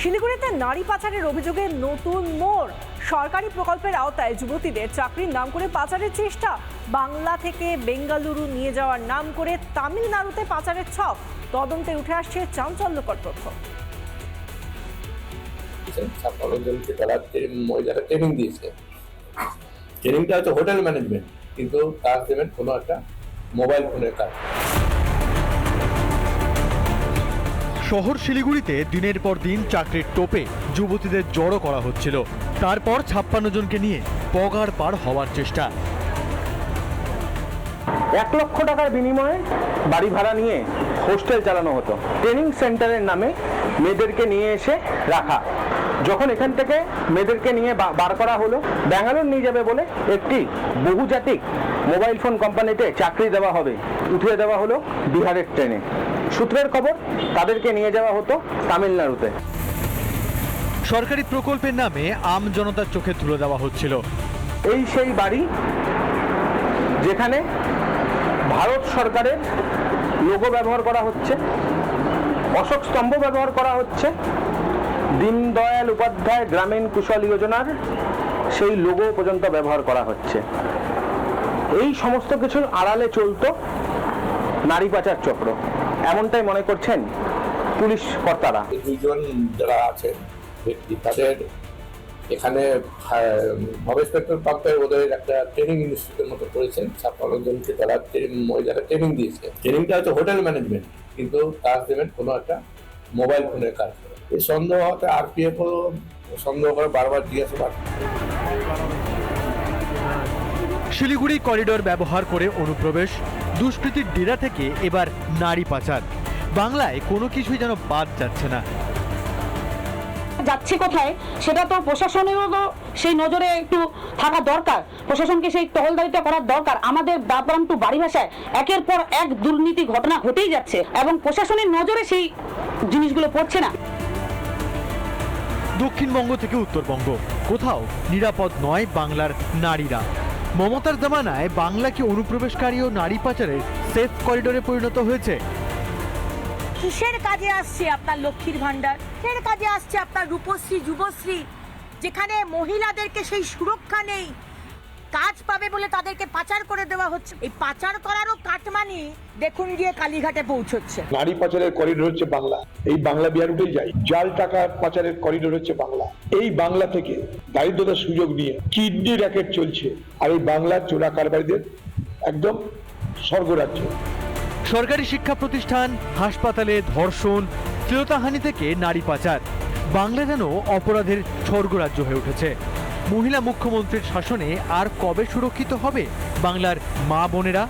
শিলিগুড়িতে নারী পাচারের অভিযোগে নতুন মোড়। সরকারি প্রকল্পের আওতায় যুবতীদের চাকরির নাম করে পাচারের চেষ্টা। বাংলা থেকে বেঙ্গালুরু নিয়ে যাওয়ার নাম করে তামিলনাড়ুতে পাচারের ছক। তদন্তে উঠে আসছে চাঞ্চল্যকর তথ্য। তারা দিয়েছে। ট্রেনিংটা হচ্ছে হোটেল ম্যানেজমেন্ট কিন্তু কাজ দেবেন কোনো একটা মোবাইল ফোনের কাজ শহর শিলিগুড়িতে দিনের পর দিন চাকরির টোপে যুবতীদের জড়ো করা হচ্ছিল। তারপর ছাপ্পান্ন জনকে নিয়ে পগার পার হওয়ার চেষ্টা। এক লক্ষ টাকার বিনিময়ে বাড়ি ভাড়া নিয়ে হোস্টেল চালানো হতো। ট্রেনিং সেন্টারের নামে মেয়েদেরকে নিয়ে এসে রাখা। যখন এখান থেকে মেয়েদেরকে নিয়ে বার করা হলো, ব্যাঙ্গালোর নিয়ে যাবে বলে একটি বহুজাতিক মোবাইল ফোন কোম্পানিতে চাকরি দেওয়া হবে। উঠিয়ে দেওয়া হলো বিহারের ট্রেনে। সূত্রের খবর তাদেরকে নিয়ে যাওয়া হতো তামিলনাড়ুতে। সরকারি প্রকল্পের নামে আম জনতার চোখে তুলে দেওয়া হচ্ছিল। এই সেই বাড়ি যেখানে ভারত সরকারের লোগো ব্যবহার করা হচ্ছে অশোক স্তম্ভ ব্যবহার করা হচ্ছে দীনদয়াল উপাধ্যায় গ্রামীণ কুশল যোজনার সেই লোগো পর্যন্ত ব্যবহার করা হচ্ছে। এই সমস্ত কিছুর আড়ালে চলতো নারী পাচার চক্র। এমনটাই মনে করছেন পুলিশ কর্তারা? এই দুইজন যারা আছেন ব্যক্তি, তাদের এখানে ভবেশ পেট্রোল পাম্পে ওদের একটা ট্রেনিং ইনস্টিটিউটের মতো করেছেন। ছাপ্পান্ন জনকে তারা ট্রেনিং মহিলারা ট্রেনিং দিয়েছে। ট্রেনিংটা হচ্ছে হোটেল ম্যানেজমেন্ট কিন্তু কাজ দেবেন কোনো একটা মোবাইল ফোনের কাজ। এই সন্দেহ হতে আরপিএফও সন্দেহ করে বারবার জিজ্ঞাসাবাদ। শিলিগুড়ি করিডোর ব্যবহার করে অনুপ্রবেশ দুষ্কৃতির ডেরা থেকে এবার নারী পাচার। বাংলায় কোনো কিছুই যেন বাদ যাচ্ছে না। যাচ্ছে কোথায়? সেটা তো প্রশাসনেরও তো সেই নজরে একটু থাকা দরকার। প্রশাসনকে সেই টহলদারিটা করার দরকার। আমাদের বাবরাম টু বাড়ি ভাষায় একের পর এক দুর্নীতি ঘটনা ঘটেই যাচ্ছে এবং প্রশাসনের নজরে সেই জিনিসগুলো পড়ছে না। দক্ষিণবঙ্গ থেকে উত্তরবঙ্গ। কোথাও নিরাপদ নয় বাংলার নারীরা। মমতার জামানায় বাংলাকে অনুপ্রবেশকারী ও নারী পাচারের সেফ করিডোরে পরিণত হয়েছে। কিসের কাজে আসছে আপনার লক্ষ্মীর ভান্ডার কিসের কাজে আসছে আপনার রূপশ্রী, যুবশ্রী? যেখানে মহিলাদেরকে সেই সুরক্ষা নেই কাজ পাবে বলে তাদেরকে পাচার করে দেওয়া হচ্ছে। এই পাচার করারও কাটমানি দেখুন গিয়ে কালীঘাটে পৌঁছচ্ছে। নারী পাচারের করিডোর হচ্ছে বাংলা। এই বাংলা বিহার উঠেই যায়। জাল টাকা পাচারের করিডোর হচ্ছে বাংলা। এই বাংলা থেকে দারিদ্রতার সুযোগ নিয়ে কিডনি র্যাকেট চলছে। আর এই বাংলার চোরা কারবারিদের একদম স্বর্গরাজ্য। সরকারি শিক্ষা প্রতিষ্ঠান হাসপাতালে ধর্ষণ শ্লীলতাহানি থেকে নারী পাচার। বাংলা যেন অপরাধের স্বর্গরাজ্য হয়ে উঠেছে। মহিলা মুখ্যমন্ত্রীর শাসনে আর কবে সুরক্ষিত হবে? বাংলার মা বোনেরা,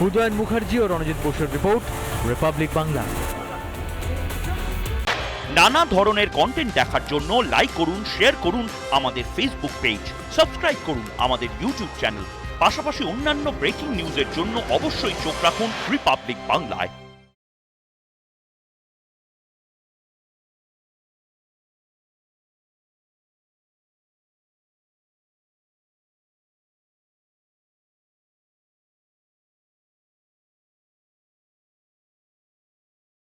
উদয়ন মুখার্জি ও রণজিৎ বসুর রিপোর্ট, রিপাবলিক বাংলা। নানা ধরনের কন্টেন্ট দেখার জন্য লাইক করুন শেয়ার করুন আমাদের ফেসবুক পেজ সাবস্ক্রাইব করুন আমাদের ইউটিউব চ্যানেল পাশাপাশি অন্যান্য ব্রেকিং নিউজের জন্য অবশ্যই চোখ রাখুন রিপাবলিক বাংলায়